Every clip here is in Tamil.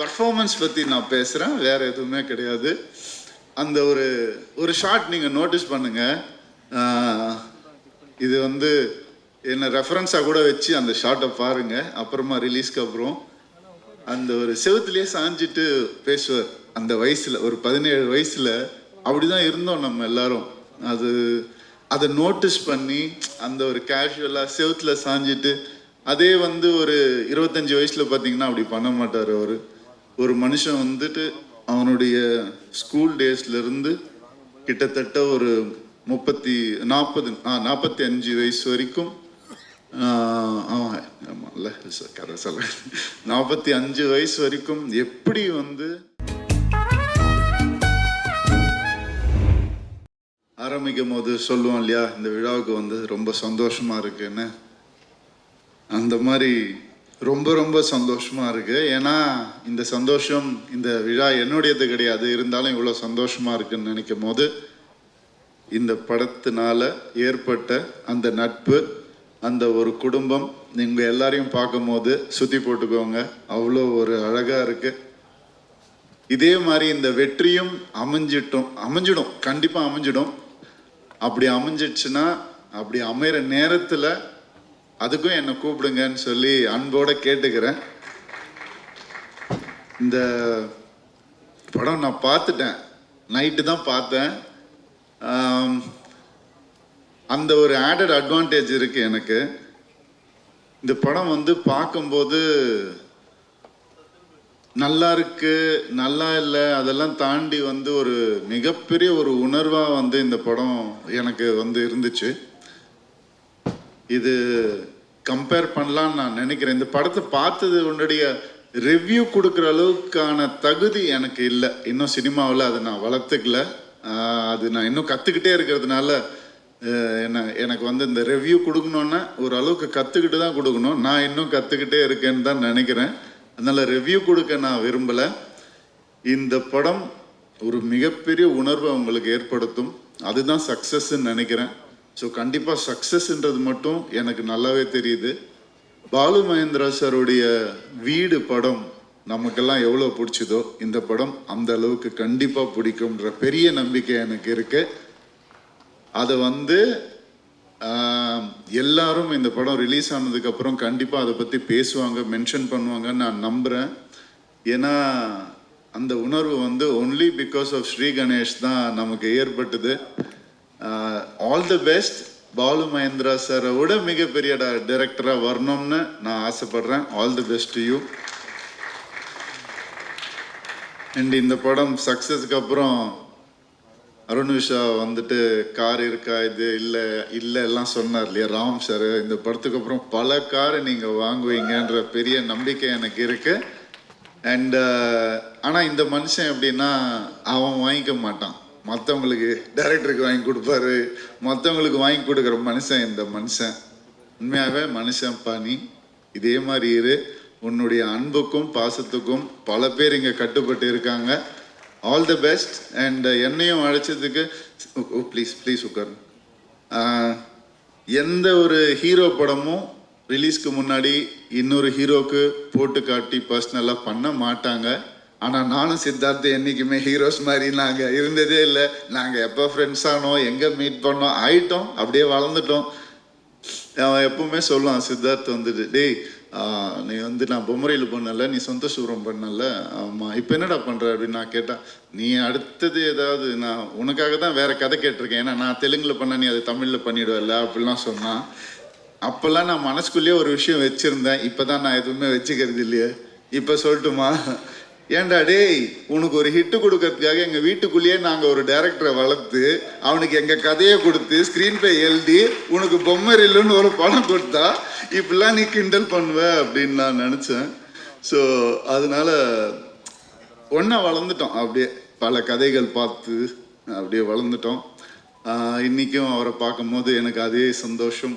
பர்ஃபார்மன்ஸ் பற்றி நான் பேசுகிறேன் வேற எதுவுமே கிடையாது. அந்த ஒரு ஒரு ஷார்ட் நீங்கள் நோட்டீஸ் பண்ணுங்க. இது வந்து என்னை ரெஃபரன்ஸாக கூட வச்சு அந்த ஷார்ட்டை பாருங்க. அப்புறமா ரிலீஸ்க்கு அப்புறம் அந்த ஒரு செவுத்துலேயே சாஞ்சிட்டு பேசுவார். அந்த வயசில் ஒரு பதினேழு வயசில் அப்படி தான் இருந்தோம் நம்ம எல்லாரும். அது அதை நோட்டீஸ் பண்ணி அந்த ஒரு கேஷுவலாக செவத்தில் சாஞ்சிட்டு அதே வந்து ஒரு இருபத்தஞ்சி வயசில் பார்த்தீங்கன்னா அப்படி பண்ண மாட்டார் அவர். ஒரு மனுஷன் வந்துட்டு அவனுடைய ஸ்கூல் டேஸ்லேருந்து கிட்டத்தட்ட ஒரு முப்பத்தி நாற்பது ஆ நாற்பத்தி அஞ்சு வயசு வரைக்கும் ஆமாம்ல கதை சொல்ல நாற்பத்தி அஞ்சு வயசு வரைக்கும் எப்படி வந்து ஆரம்பிக்கும் போது சொல்லுவோம் இல்லையா இந்த விழாவுக்கு வந்து ரொம்ப சந்தோஷமா இருக்குன்னு அந்த மாதிரி ரொம்ப ரொம்ப சந்தோஷமா இருக்கு. ஏன்னா இந்த சந்தோஷம் இந்த விழா என்னுடையது கிடையாது. இருந்தாலும் இவ்வளோ சந்தோஷமா இருக்குன்னு நினைக்கும் போது இந்த படத்தினால ஏற்பட்ட அந்த நட்பு அந்த ஒரு குடும்பம் நீங்க எல்லாரையும் பார்க்கும்போது சுத்தி போட்டுக்கோங்க. அவ்வளோ ஒரு அழகா இருக்கு. இதே மாதிரி இந்த வெற்றியும் அமைஞ்சிட்டும் அமைஞ்சிடும். கண்டிப்பா அமைஞ்சிடும். அப்படி அமைஞ்சிடுச்சுன்னா அப்படி அமையிற நேரத்துல அதுக்கும் என்னை கூப்பிடுங்கன்னு சொல்லி அன்போட கேட்டுக்கிறேன். இந்த படம் நான் பார்த்துட்டேன். நைட்டு தான் பார்த்தேன். அந்த ஒரு ஆடட் அட்வான்டேஜ் இருக்கு எனக்கு. இந்த படம் வந்து பார்க்கும்போது நல்லா இருக்கு நல்லா இல்லை அதெல்லாம் தாண்டி வந்து ஒரு மிகப்பெரிய ஒரு உணர்வாக வந்து இந்த படம் எனக்கு வந்து இருந்துச்சு. இது கம்பேர் பண்ணலான்னு நான் நினைக்கிறேன். இந்த படத்தை பார்த்தது உன்னுடைய ரிவ்யூ கொடுக்குற அளவுக்கான தகுதி எனக்கு இல்லை. இன்னும் சினிமாவில் அதை நான் வளர்த்துக்கல. அது நான் இன்னும் கற்றுக்கிட்டே இருக்கிறதுனால என்ன எனக்கு வந்து இந்த ரிவ்யூ கொடுக்கணுன்னா ஒரு அளவுக்கு கற்றுக்கிட்டு தான் கொடுக்கணும். நான் இன்னும் கற்றுக்கிட்டே இருக்கேன்னு தான் நினைக்கிறேன். அதனால் ரிவ்யூ கொடுக்க நான் விரும்பலை. இந்த படம் ஒரு மிகப்பெரிய உணர்வை உங்களுக்கு ஏற்படுத்தும். அதுதான் சக்ஸஸ்ன்னு நினைக்கிறேன். ஸோ கண்டிப்பாக சக்ஸஸ்ன்றது மட்டும் எனக்கு நல்லாவே தெரியுது. பாலு மகேந்திரா சாருடைய வீடு படம் நமக்கெல்லாம் எவ்வளோ பிடிச்சதோ இந்த படம் அந்த அளவுக்கு கண்டிப்பாக பிடிக்கும்ன்ற பெரிய நம்பிக்கை எனக்கு இருக்கு. அதை வந்து எல்லாரும் இந்த படம் ரிலீஸ் ஆனதுக்கு அப்புறம் கண்டிப்பாக அதை பற்றி பேசுவாங்க மென்ஷன் பண்ணுவாங்கன்னு நான் நம்புகிறேன் ஏன்னா அந்த உணர்வு வந்து only because of Shri Ganesh தான் நமக்கு ஏற்பட்டது. All the best Balu Mahendra சாரை விட மிகப்பெரிய டைரக்டராக வரணும்னு நான் ஆசைப்படுறேன். All the best you and இந்த படம் சக்ஸஸ்க்கு அப்புறம் அருண் விஷா வந்துட்டு கார் இருக்கா இது இல்லை இல்லை எல்லாம் சொன்னார் இல்லையா? ராம் சார் இந்த படத்துக்கு அப்புறம் பல காரை நீங்கள் வாங்குவீங்கன்ற பெரிய நம்பிக்கை எனக்கு இருக்கு. அண்ட் uh, ஆனால் இந்த மனுஷன் எப்படின்னா அவன் வாங்கிக்க மாட்டான். மற்றவங்களுக்கு டைரக்டருக்கு வாங்கி கொடுப்பாரு. மற்றவங்களுக்கு வாங்கி கொடுக்குற மனுஷன் இந்த மனுஷன். உண்மையாகவே மனுஷன் பாணி இதே மாதிரி இரு. உன்னுடைய அன்புக்கும் பாசத்துக்கும் பல பேர் இங்கே கட்டுப்பட்டு இருக்காங்க. ஆல் தி பெஸ்ட் அண்ட் என்னையும் அழைச்சதுக்கு ஓ ப்ளீஸ் ப்ளீஸ் உக்கர் எந்த ஒரு ஹீரோ படமும் ரிலீஸ்க்கு முன்னாடி இன்னொரு ஹீரோக்கு போட்டு காட்டி பர்சனலாக பண்ண மாட்டாங்க. ஆனால் நானும் சித்தார்த்து என்றைக்குமே ஹீரோஸ் மாதிரி நாங்கள் இருந்ததே இல்லை. நாங்கள் எப்போ ஃப்ரெண்ட்ஸ் ஆனோம் எங்கே மீட் பண்ணோம் ஆயிட்டோம் அப்படியே வளர்ந்துட்டோம். அவன் எப்பவுமே சொல்லுவான் சித்தார்த் வந்துட்டு டேய் நீ வந்து நான் பொம்மரையில் பண்ணல நீ சொந்த சூரம் பண்ணல. ஆமாம் இப்போ என்னடா பண்ணுற அப்படின்னு நான் கேட்டேன். நீ அடுத்தது ஏதாவது நான் உனக்காக தான் வேற கதை கேட்டிருக்கேன். ஏன்னா நான் தெலுங்கில் பண்ண நீ அதை தமிழில் பண்ணிவிடுவல அப்படிலாம் சொன்னான். அப்போல்லாம் நான் மனசுக்குள்ளேயே ஒரு விஷயம் வச்சுருந்தேன். இப்போ தான் நான் எதுவுமே வச்சுக்கிறது இல்லையே. இப்போ சொல்லட்டுமா? ஏன்டா டேய் உனக்கு ஒரு ஹிட்டு கொடுக்கறதுக்காக எங்கள் வீட்டுக்குள்ளேயே நாங்கள் ஒரு டேரக்டரை வளர்த்து அவனுக்கு எங்கள் கதையை கொடுத்து ஸ்க்ரீன் பே எழுதி உனக்கு பொம்மை இல்லைன்னு ஒரு படம் கொடுத்தா இப்படிலாம் நீ கிண்டல் பண்ணுவ அப்படின்னு நான் நினச்சேன். ஸோ அதனால ஒன்றா வளர்ந்துட்டோம். அப்படியே பல கதைகள் பார்த்து அப்படியே வளர்ந்துட்டோம். இன்றைக்கும் அவரை பார்க்கும்போது எனக்கு அதே சந்தோஷம்.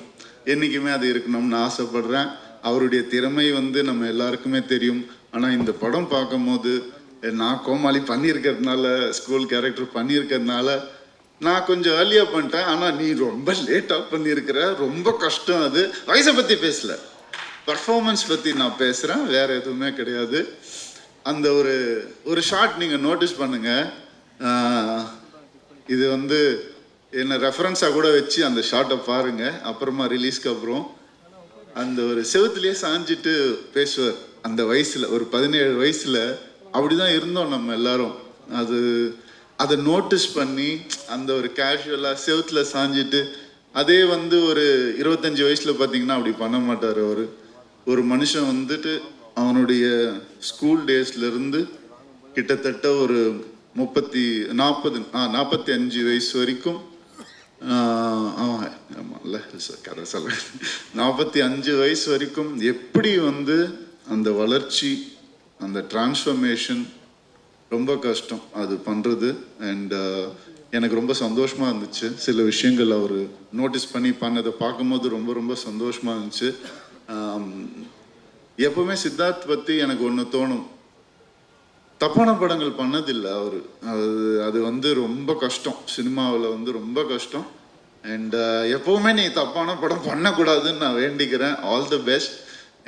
என்றைக்குமே அது இருக்கணும்னு ஆசைப்படுறேன். அவருடைய திறமை வந்து நம்ம எல்லாருக்குமே தெரியும். ஆனால் இந்த படம் பார்க்கும்போது நான் கோமாளி பண்ணியிருக்கிறதுனால ஸ்கூல் கேரக்டர் பண்ணியிருக்கிறதுனால நான் கொஞ்சம் ஏர்லியாக பண்ணிட்டேன். ஆனால் நீ ரொம்ப லேட்டாக பண்ணியிருக்கிற. ரொம்ப கஷ்டம் அது. வயசை பற்றி பேசல. பர்ஃபார்மன்ஸ் பற்றி நான் பேசுகிறேன் வேற எதுவுமே கிடையாது. அந்த ஒரு ஒரு ஷாட் நீங்கள் நோட்டீஸ் பண்ணுங்க. இது வந்து என்ன ரெஃபரன்ஸாக கூட வச்சு அந்த ஷாட்டை பாருங்க. அப்புறமா ரிலீஸ்க்கு அப்புறம் அந்த ஒரு செவுத்துலேயே சாஞ்சிட்டு பேசுவார். அந்த வயசுல ஒரு பதினேழு வயசுல அப்படிதான் இருந்தோம் நம்ம எல்லாரும். அது அதை நோட்டீஸ் பண்ணி அந்த ஒரு கேஷுவலாக செவுத்தில் சாஞ்சிட்டு அதே வந்து ஒரு இருபத்தஞ்சு வயசுல பார்த்தீங்கன்னா அப்படி பண்ண மாட்டார் அவர். ஒரு மனுஷன் வந்துட்டு அவனுடைய ஸ்கூல் டேஸ்ல இருந்து கிட்டத்தட்ட ஒரு முப்பத்தி நாற்பது ஆ நாற்பத்தி அஞ்சு வயசு வரைக்கும் ஆமாம் ஆமா, கதை சொல்ல. நாற்பத்தி அஞ்சு வயசு வரைக்கும் எப்படி வந்து அந்த வளர்ச்சி அந்த டிரான்ஸ்ஃபர்மேஷன் ரொம்ப கஷ்டம். அது பண்ணுறது அண்ட் uh, எனக்கு ரொம்ப சந்தோஷமாக இருந்துச்சு. சில விஷயங்கள் அவர் நோட்டீஸ் பண்ணி பண்ணதை பார்க்கும்போது ரொம்ப ரொம்ப சந்தோஷமாக இருந்துச்சு. Um, எப்பவுமே சித்தார்த் பற்றி எனக்கு ஒன்று தோணும். தப்பான படங்கள் பண்ணதில்லை அவர். அது அது வந்து ரொம்ப கஷ்டம். சினிமாவில் வந்து ரொம்ப கஷ்டம். அண்ட் uh, எப்பவுமே நீ தப்பான படம் பண்ணக்கூடாதுன்னு நான் வேண்டிக்கிறேன். All the best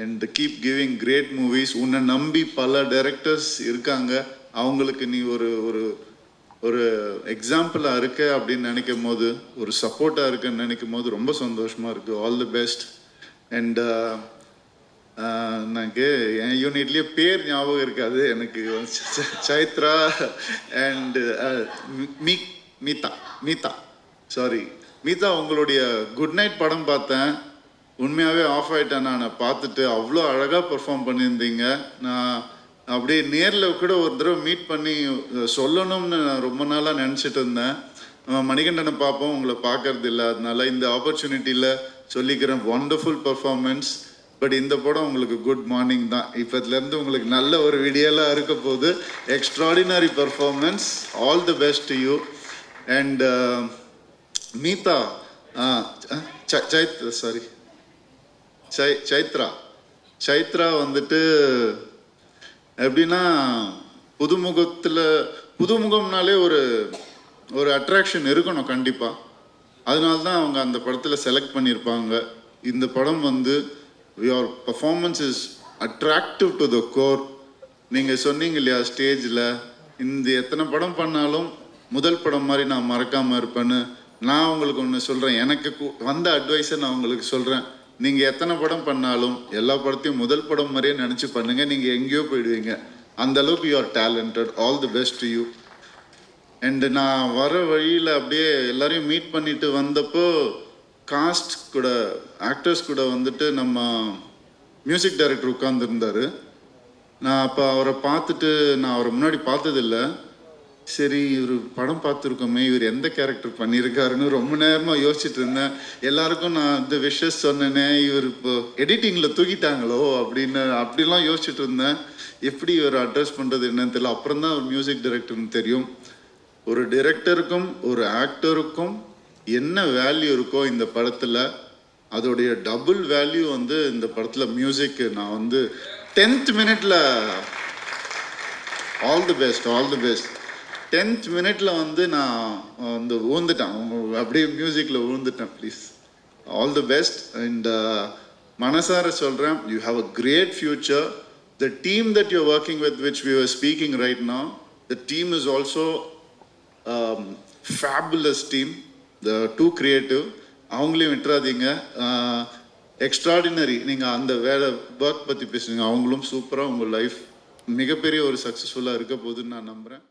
and keep giving great movies உன்னை நம்பி பல டைரக்டர்ஸ் இருக்காங்க. அவங்களுக்கு நீ ஒரு ஒரு ஒரு எக்ஸாம்பிளாக இருக்க அப்படின்னு நினைக்கும் போது ஒரு சப்போர்ட்டாக இருக்குன்னு நினைக்கும் போது ரொம்ப சந்தோஷமாக இருக்குது all the best and uh, uh, எனக்கு என் யூனிட்லேயே பேர் ஞாபகம் இருக்காது. எனக்கு சைத்ரா அண்ட் uh, மீ மீதா மீதா. சாரி மீதா உங்களுடைய குட் நைட் படம் பார்த்தேன். உண்மையாகவே ஆஃப் ஆகிட்டேன் நான். பார்த்துட்டு அவ்வளோ அழகாக பெர்ஃபார்ம் பண்ணியிருந்தீங்க. நான் அப்படியே நேரில் கூட ஒரு தடவை மீட் பண்ணி சொல்லணும்னு நான் ரொம்ப நாளாக நினச்சிட்டு இருந்தேன். நம்ம மணிகண்டனை பார்ப்போம். உங்களை பார்க்கறது இல்லை. அதனால இந்த ஆப்பர்ச்சுனிட்டியில் சொல்லிக்கிறேன். ஒண்டர்ஃபுல் பர்ஃபார்மன்ஸ் பட் இந்த படம் உங்களுக்கு குட் மார்னிங் தான். இப்போதுலேருந்து உங்களுக்கு நல்ல ஒரு வீடியோலாம் இருக்க போகுது extraordinary performance all the best to you and Meetha ஆ, ச- சைத் சாரி சை சைத்ரா. சைத்ரா வந்துட்டு எப்படின்னா புதுமுகத்தில் புதுமுகம்னாலே ஒரு ஒரு அட்ராக்ஷன் இருக்கணும் கண்டிப்பாக அதனால தான் அவங்க அந்த படத்தில் செலக்ட் பண்ணியிருப்பாங்க இந்த படம் வந்து your performance is attractive to the core நீங்கள் சொன்னீங்க இல்லையா ஸ்டேஜில் இந்த எத்தனை படம் பண்ணாலும் முதல் படம் மாதிரி நான் மறக்காமல் இருப்பேன்னு. நான் உங்களுக்கு ஒன்று சொல்கிறேன் எனக்கு வந்த அட்வைஸை நான் உங்களுக்கு சொல்கிறேன் நீங்கள் எத்தனை படம் பண்ணாலும் எல்லா படத்தையும் முதல் படம் மாதிரியே நினச்சி பண்ணுங்கள் நீங்கள் எங்கேயோ போயிடுவீங்க. அந்த அளவுக்கு you are talented all the best to you and நான் வர வழியில் அப்படியே எல்லாரையும் மீட் பண்ணிட்டு வந்தப்போ காஸ்ட் கூட ஆக்டர்ஸ் கூட வந்துட்டு நம்ம மியூசிக் டைரக்டர் உட்காந்துருந்தாரு நான் அப்போ அவரை பார்த்துட்டு நான் அவரை முன்னாடி பார்த்ததில்ல. சரி இவர் படம் பார்த்துருக்கோமே இவர் எந்த கேரக்டர் பண்ணியிருக்காருன்னு ரொம்ப நேரமாக யோசிச்சுட்டு இருந்தேன். எல்லாருக்கும் நான் இந்த விஷஸ் சொன்னேனே இவர் இப்போ எடிட்டிங்கில் தூக்கிட்டாங்களோ அப்படின்னு அப்படிலாம் யோசிச்சுட்டு இருந்தேன். எப்படி இவர் அட்ரஸ் பண்ணுறது என்னன்னு தெரியல. அப்புறம் தான் அவர் மியூசிக் டைரக்டர்னு தெரியும். ஒரு டிரெக்டருக்கும் ஒரு ஆக்டருக்கும் என்ன வேல்யூ இருக்கோ இந்த படத்தில் அதோடைய டபுள் வேல்யூ வந்து இந்த படத்தில் மியூசிக்கு நான் வந்து டென்த் மினிட்ல all the best all the best tenth மினிட்ல வந்து நான் வந்து ஊந்துட்டேன் அப்படியே மியூசிக்கில் ஊந்துட்டேன் please all the best and மனசார சொல்கிறேன் you have a great future the team that you working with which we are speaking right நா the team is also fabulous team the too creative அவங்களையும் விட்டுறாதீங்க. எக்ஸ்ட்ராடினரி நீங்கள் அந்த வேலை ஒர்க் பற்றி பேசுறீங்க அவங்களும் சூப்பராக உங்கள் லைஃப் மிகப்பெரிய ஒரு சக்ஸஸ்ஃபுல்லாக இருக்க போகுதுன்னு நான் நம்புகிறேன்